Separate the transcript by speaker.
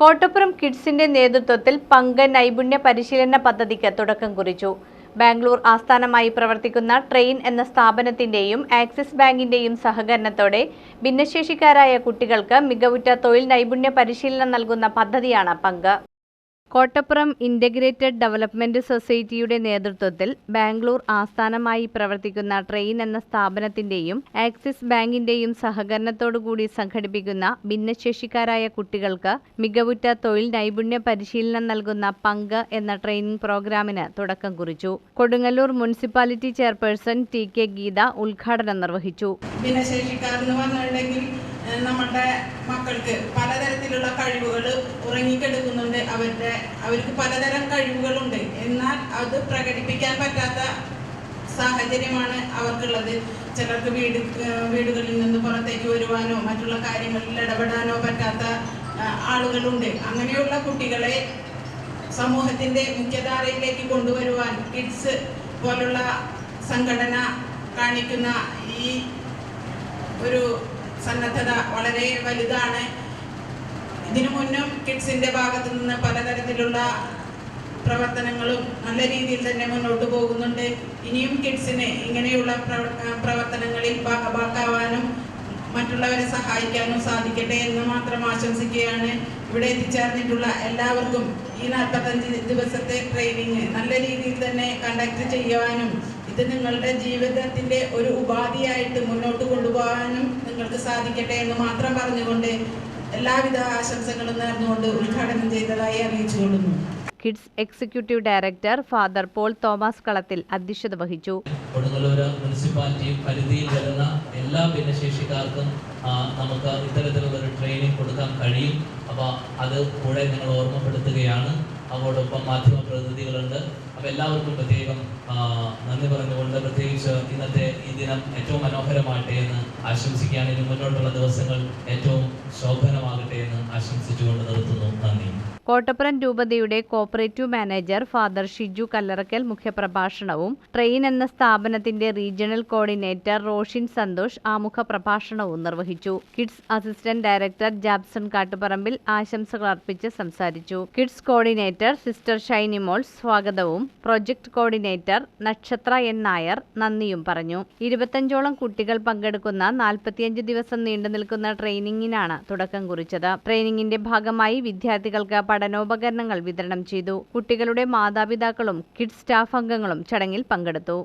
Speaker 1: കോട്ടപ്പുറം കിഡ്സിന്റെ നേതൃത്വത്തിൽ പങ്ക നൈപുണ്യ പരിശീലന പദ്ധതിക്ക് തുടക്കം കുറിച്ചു. ബാംഗ്ലൂർ ആസ്ഥാനമായി പ്രവർത്തിക്കുന്ന ട്രെയിൻ എന്ന സ്ഥാപനത്തിന്റെയും ആക്സിസ് ബാങ്കിന്റെയും സഹകരണത്തോടെ ഭിന്നശേഷിക്കാരായ കുട്ടികൾക്ക് മികവുറ്റ തൊഴിൽ നൈപുണ്യ പരിശീലനം നൽകുന്ന പദ്ധതിയാണ് പങ്ക്. കോട്ടപ്പുറം ഇന്റഗ്രേറ്റഡ് ഡെവലപ്മെന്റ് സൊസൈറ്റിയുടെ നേതൃത്വത്തിൽ ബാംഗ്ലൂർ ആസ്ഥാനമായി പ്രവർത്തിക്കുന്ന ട്രെയിൻ എന്ന സ്ഥാപനത്തിന്റെയും ആക്സിസ് ബാങ്കിന്റെയും സഹകരണത്തോടുകൂടി സംഘടിപ്പിക്കുന്ന ഭിന്നശേഷിക്കാരായ കുട്ടികൾക്ക് മികവുറ്റ തൊഴിൽ നൈപുണ്യ പരിശീലനം നൽകുന്ന പങ്ക് എന്ന ട്രെയിനിംഗ് പ്രോഗ്രാമിന് തുടക്കം കുറിച്ചു. Kodungallur municipality chairperson T K Geetha ഉദ്ഘാടനം നിർവഹിച്ചു.
Speaker 2: നമ്മുടെ മക്കൾക്ക് പലതരത്തിലുള്ള കഴിവുകൾ ഉറങ്ങിക്കെടുക്കുന്നുണ്ട്. അവരുടെ അവർക്ക് പലതരം കഴിവുകളുണ്ട്. എന്നാൽ അത് പ്രകടിപ്പിക്കാൻ പറ്റാത്ത സാഹചര്യമാണ് അവർക്കുള്ളത്. ചിലർക്ക് വീട് വീടുകളിൽ നിന്ന് പുറത്തേക്ക് വരുവാനോ മറ്റുള്ള കാര്യങ്ങളിൽ ഇടപെടാനോ പറ്റാത്ത ആളുകളുണ്ട്. അങ്ങനെയുള്ള കുട്ടികളെ സമൂഹത്തിന്റെ മുഖ്യധാരയിലേക്ക് കൊണ്ടുവരുവാൻ കിഡ്സ് പോലുള്ള സംഘടന കാണിക്കുന്ന ഈ ഒരു സന്നദ്ധത വളരെ വലുതാണ്. ഇതിനു മുന്നും കിഡ്സിന്റെ ഭാഗത്തു നിന്ന് പലതരത്തിലുള്ള പ്രവർത്തനങ്ങളും നല്ല രീതിയിൽ തന്നെ മുന്നോട്ട് പോകുന്നുണ്ട്. ഇനിയും കിഡ്സിനെ ഇങ്ങനെയുള്ള പ്രവർത്തനങ്ങളിൽ ഭാഗഭാക്കാവാനും മറ്റുള്ളവരെ സഹായിക്കാനും സാധിക്കട്ടെ എന്ന് മാത്രം ആശംസിക്കുകയാണ്. ഇവിടെ എത്തിച്ചേർന്നിട്ടുള്ള എല്ലാവർക്കും ഈ നാൽപ്പത്തഞ്ച് ദിവസത്തെ ട്രെയിനിങ് നല്ല രീതിയിൽ തന്നെ കണ്ടക്ട് ചെയ്യുവാനും ഇത് നിങ്ങളുടെ ജീവിതത്തിന്റെ ഒരു ഉപാധിയായിട്ട് മുന്നോട്ട് കൊണ്ടുപോകാനും നിങ്ങൾക്ക് സാധിക്കട്ടെ എന്ന് മാത്രം പറഞ്ഞുകൊണ്ട് എല്ലാവിധ ആശംസകളും നേർന്നുകൊണ്ട് ഉദ്ഘാടനം ചെയ്തതായി അറിയിച്ചുകൊള്ളുന്നു.
Speaker 1: KIDS executive director father Paul Thomas Kalathil അധ്യക്ഷത വഹിച്ചു.
Speaker 3: കൊടുങ്ങല്ലൂർ മുനിസിപ്പാലിറ്റി പരിധിയിൽ വരുന്ന എല്ലാ ഭിന്നശേഷിക്കാർക്കും നമുക്ക് ഇത്തരത്തിലുള്ള ഒരു ട്രെയിനിങ് കൊടുക്കാൻ കഴിയും. അപ്പോൾ അത് കൂടെ നിങ്ങൾ ഓർമ്മപ്പെടുത്തുകയാണ്. അതോടൊപ്പം മാധ്യമ പ്രതിനിധികളുണ്ട്. അപ്പോൾ എല്ലാവർക്കും പ്രത്യേകം നന്ദി പറഞ്ഞുകൊണ്ട് പ്രത്യേകിച്ച് ഇന്നത്തെ ഈ ദിനം ഏറ്റവും മനോഹരമാകട്ടെ എന്ന് ആശംസിക്കുകയാണ്. ഇനി മുന്നോട്ടുള്ള ദിവസങ്ങൾ ഏറ്റവും ശോഭനമാകട്ടെ എന്ന് ആശംസിച്ചുകൊണ്ട് നിർത്തുന്നു. നന്ദി.
Speaker 1: കോട്ടപ്പുറം രൂപതയുടെ cooperative manager father Shiju Kallarakkal മുഖ്യപ്രഭാഷണവും train എന്ന സ്ഥാപനത്തിന്റെ റീജിയണൽ കോർഡിനേറ്റർ റോഷിൻ സന്തോഷ് ആമുഖ പ്രഭാഷണവും നിർവഹിച്ചു. KIDS assistant director Jabson Kattuparambil ആശംസകൾ അർപ്പിച്ച് സംസാരിച്ചു. കിഡ്സ് കോർഡിനേറ്റർ സിസ്റ്റർ ഷൈനിമോൾ സ്വാഗതവും project coordinator Nakshatra N Nair നന്ദിയും പറഞ്ഞു. ഇരുപത്തഞ്ചോളം കുട്ടികൾ പങ്കെടുക്കുന്ന നാൽപ്പത്തിയഞ്ച് ദിവസം നീണ്ടു നിൽക്കുന്ന ട്രെയിനിങ്ങിനാണ് തുടക്കം കുറിച്ചത്. ട്രെയിനിങ്ങിന്റെ ഭാഗമായി വിദ്യാർത്ഥികൾക്ക് പഠനോപകരണങ്ങൾ വിതരണം ചെയ്തു. കുട്ടികളുടെ മാതാപിതാക്കളും കിഡ്സ് സ്റ്റാഫ് അംഗങ്ങളും ചടങ്ങിൽ പങ്കെടുത്തു.